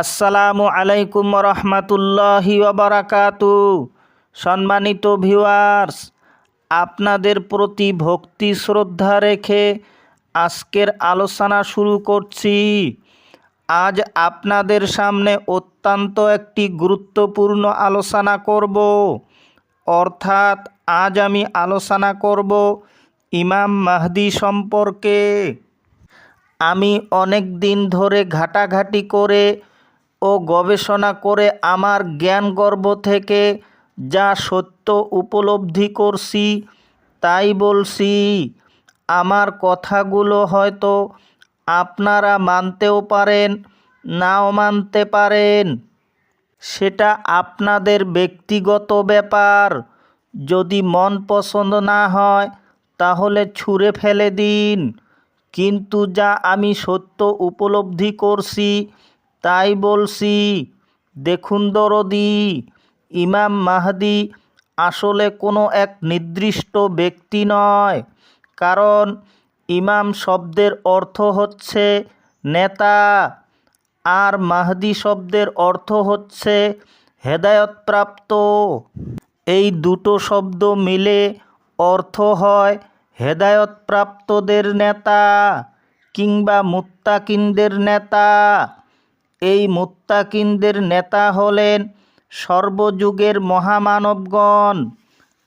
আসসালামু আলাইকুম রহমাতুল্লাহি ওবরাকাতু সম্মানিত ভিউয়ার্স, আপনাদের প্রতি ভক্তি শ্রদ্ধা রেখে আজকের আলোচনা শুরু করছি। আজ আপনাদের সামনে অত্যন্ত একটি গুরুত্বপূর্ণ আলোচনা করব। অর্থাৎ আজ আমি আলোচনা করব ইমাম মাহদি সম্পর্কে। আমি অনেক দিন ধরে ঘাটাঘাটি করে ও গবেষণা করে আমার জ্ঞান গর্ব থেকে যা সত্য উপলব্ধি করছি, তাই বলছি, আমার কথাগুলো হয়তো আপনারা মানতেও পারেন, নাও মানতে পারেন। সেটা আপনাদের ব্যক্তিগত ব্যাপার। যদি মন পছন্দ না হয়, তাহলে ছুঁড়ে ফেলে দিন। কিন্তু যা আমি সত্য উপলব্ধি করছি তাই বলছি, দেখুন দরদি, ইমাম মাহদি আসলে কোনো এক নির্দিষ্ট ব্যক্তি নয়। কারণ ইমাম শব্দের অর্থ হচ্ছে নেতা আর মাহদি শব্দের অর্থ হচ্ছে হেদায়তপ্রাপ্ত। এই দুটো শব্দ মিলে অর্থ হয় হেদায়তপ্রাপ্তদের নেতা কিংবা মুত্তাকিনদের নেতা। এই মুত্তাকিনদের নেতা হলেন সর্বযুগের মহামানবগণ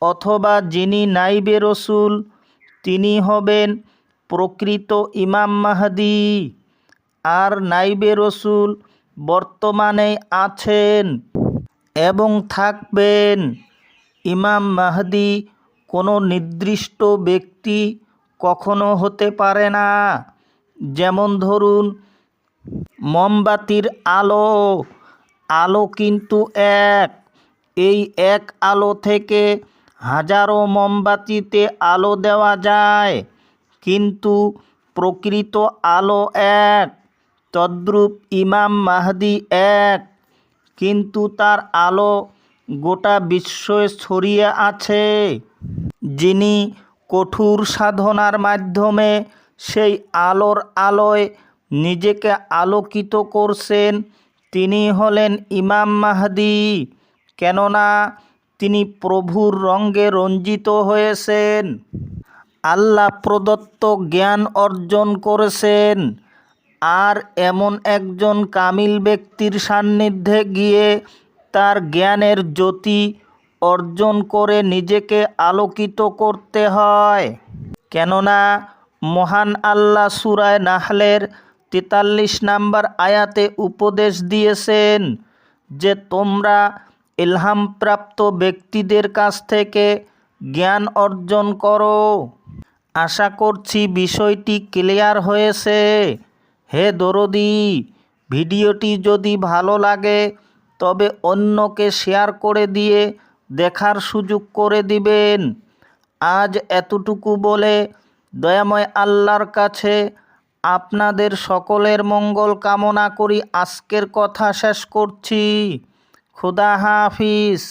অথবা যিনি নাইবে রসুল, তিনি হবেন প্রকৃত ইমাম মাহাদি। আর নাইবে রসুল বর্তমানে আছেন এবং থাকবেন। ইমাম মাহদি কোনো নির্দিষ্ট ব্যক্তি কখনো হতে পারে না। যেমন ধরুন মোমবাতির আলো আলো কিন্তু এক। এই এক আলো থেকে হাজারো মোমবাতিতে আলো দেওয়া যায়, কিন্তু প্রকৃত আলো এক, তদ্রূপ ইমাম মাহদি এক। কিন্তু তার আলো গোটা বিশ্বয়ে ছড়িয়ে আছে। যিনি কঠোর সাধনার মাধ্যমে সেই আলোর আলোয় নিজেকে আলোকিত করছেন। তিনি হলেন ইমাম মাহদি। কেননা তিনি প্রভুর রঙ্গে রঞ্জিত হয়েছেন। আল্লাহ প্রদত্ত জ্ঞান অর্জন করেছেন। আর এমন একজন কামিল ব্যক্তির সান্নিধ্যে গিয়ে তার জ্ঞানের জ্যোতি অর্জন করে নিজেকে আলোকিত করতে হয়। কেননা মহান আল্লাহ সুরায় নাহলের তেতাল্লিশ নাম্বার আয়াতে উপদেশ দিয়েছেন যে তোমরা ইলহামপ্রাপ্ত ব্যক্তিদের কাছ থেকে জ্ঞান অর্জন করো। আশা করছি বিষয়টি ক্লিয়ার হয়েছে। হে দরদি, ভিডিওটি যদি ভালো লাগে, তবে অন্যকে শেয়ার করে দিয়ে দেখার সুযোগ করে দিবেন। আজ এতটুকু বলে দয়াময় আল্লাহর কাছে আপনাদের সকলের মঙ্গল কামনা করি। আজকের কথা শেষ করছি। খুদা হাফিজ।